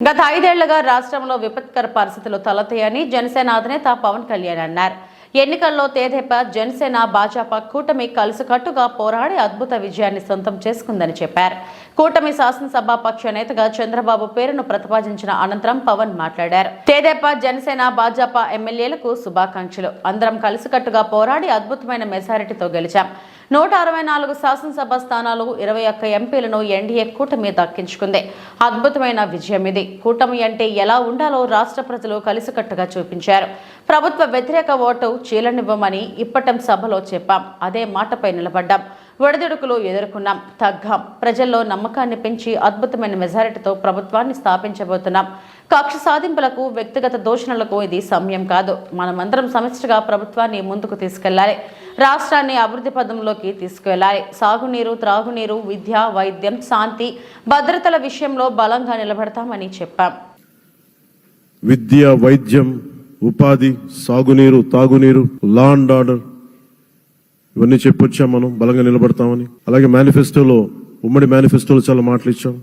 గత ఐదేళ్ళుగా రాష్ట్రంలో విపత్కర పరిస్థితులు తలతయ్యని జనసేన అధినేత పవన్ కళ్యాణ్ అన్నారు. ఎన్నికల్లో తేదేపా జనసేన భాజపా కూటమి కలిసికట్టుగా పోరాడి అద్భుత విజయాన్ని సొంతం చేసుకుందని చెప్పారు. కూటమి శాసనసభ పక్ష నేతగా చంద్రబాబు పేరును ప్రతిపాదించిన అనంతరం పవన్ మాట్లాడారు. తేదేపా జనసేన భాజపా ఎమ్మెల్యేలకు శుభాకాంక్షలు. అందరం కలిసికట్టుగా పోరాడి అద్భుతమైన మెజారిటీతో గెలిచాం. నూట అరవై నాలుగు శాసనసభ స్థానాలు ఇరవై ఒక్క ఎంపీలను ఎన్డీఏ కూటమి దక్కించుకుంది. అద్భుతమైన విజయం ఇది. కూటమి అంటే ఎలా ఉండాలో రాష్ట్ర ప్రజలు కలిసికట్టుగా చూపించారు. ప్రభుత్వ వ్యతిరేక ఓటు చీలనివ్వమని ఇప్పటం సభలో చెప్పాం. అదే మాటపై నిలబడ్డాం. ఒడిదుడుకులు ఎదుర్కొన్నాం. తగ్గాం. ప్రజల్లో నమ్మకాన్ని పెంచి అద్భుతమైన మెజారిటీతో ప్రభుత్వాన్ని స్థాపించబోతున్నాం. కక్ష సాధింపులకు వ్యక్తిగత దూషణలకు ఇది సమయం కాదు. మనమందరం సమిష్టిగా ప్రభుత్వాన్ని ముందుకు తీసుకెళ్ళాలి. రాష్ట్రాన్ని అభివృద్ధి పదంలోకి తీసుకెళ్ళాలి. సాగునీరు త్రాగునీరు విద్య వైద్యం శాంతి భద్రతల విషయంలో బలంగా నిలబడతామని చెప్పాం. విద్య వైద్యం ఉపాధి సాగునీరు తాగునీరు లా అండ్ ఆర్డర్ ఇవన్నీ చెప్పొచ్చాం మనం? బలంగా నిలబడతామని. అలాగే మేనిఫెస్టోలో ఉమ్మడి మేనిఫెస్టోలో చాలా మాటలు ఇచ్చాం.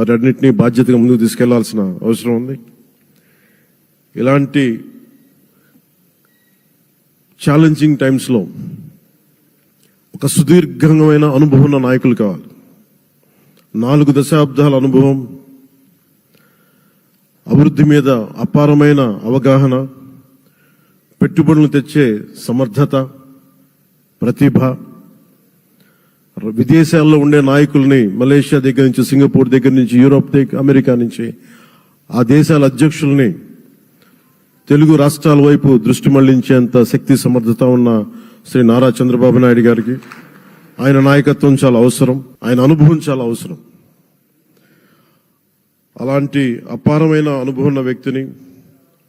అన్నింటినీ బాధ్యతగా ముందుకు తీసుకెళ్ళాల్సిన అవసరం ఉంది. ఇలాంటి ఛాలెంజింగ్ టైమ్స్లో ఒక సుదీర్ఘమైన అనుభవం ఉన్న నాయకులు కావాలి. నాలుగు దశాబ్దాల అనుభవం అభివృద్ధి మీద అపారమైన అవగాహన పెట్టుబడులు తెచ్చే సమర్థత ప్రతిభ విదేశాల్లో ఉండే నాయకుల్ని మలేషియా దగ్గర నుంచి సింగపూర్ దగ్గర నుంచి యూరోప్ దగ్గర అమెరికా నుంచి ఆ దేశాల అధ్యక్షుల్ని తెలుగు రాష్ట్రాల వైపు దృష్టి మళ్ళించేంత శక్తి సమర్థత ఉన్న శ్రీ నారా చంద్రబాబు నాయుడు గారికి. ఆయన నాయకత్వం చాలా అవసరం. ఆయన అనుభవం చాలా అవసరం. అలాంటి అపారమైన అనుభవం ఉన్న వ్యక్తిని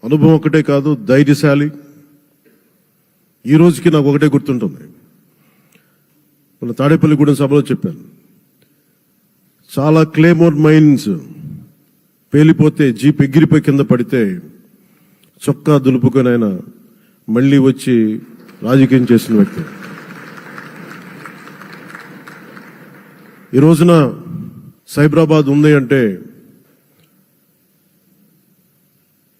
అనుభవం ఒకటే కాదు ధైర్యశాలి. ఈ రోజుకి నాకు ఒకటే గుర్తుంటుంది. మన తాడేపల్లిగూడెం సభలో చెప్పాను. చాలా క్లేమోర్ మైన్స్ పేలిపోతే జీప్ ఎగిరిపోయి కింద పడితే చొక్కా దులుపుకొని ఆయన మళ్ళీ వచ్చి రాజకీయం చేసిన వ్యక్తి. ఈ రోజున సైబరాబాద్ ఉంది అంటే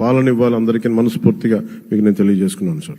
పాలన ఇవ్వాలి. అందరికీ మనస్ఫూర్తిగా మీకు నేను తెలియజేసుకున్నాను సార్.